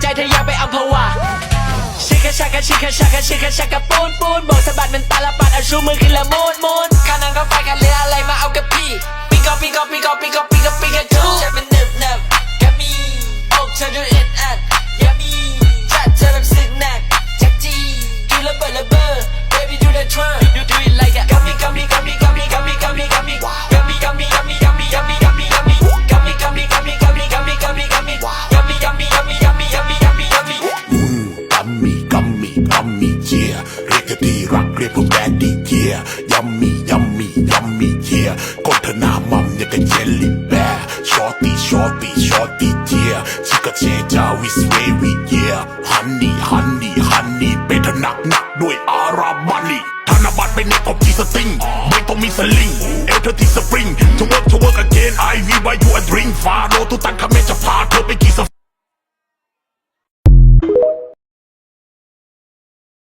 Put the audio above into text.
ใจเธออยากไปอัมพวาชิคาชากะชิคาชากะชิคาชากะปูนปูนบอกสะบัดมันตาละปัดเอาชูมือขึ้นละมูนมูนข้านั่งก็ไฟกันเรืออะไรมาเอากับพี่ปีกอปีกอปีกอปีกอปีกอปีกอจูฉันเป็นเนิบเนิบกะมีอกเธอดูอึดอัดยามีจัดเธอแบบสึกหนักแจักจีดูระเบิดระเบ้อ baby do the twerk you do it like แดดดี้เจียยัมมี่ยัมมี่ยัมมี่เจียก้นเธอหน้ามัมอย่างกับเจลลี่แบร์ชอตตี้ชอตตี้ชอตตี้เจียชิคาเชจาวิสเวรีเยียฮันนี่ฮันนี่ฮันนี่เป็นเธอหนักหนักด้วยอาราบันนี่ธนบัตรเป็นเน็ตของจีสติงไม่ต้องมีสลิงเอวเธอที่สปริง to work to work again I will buy you a drink ฟาโรตุตันคาเมจะพาเธอไปกี่ส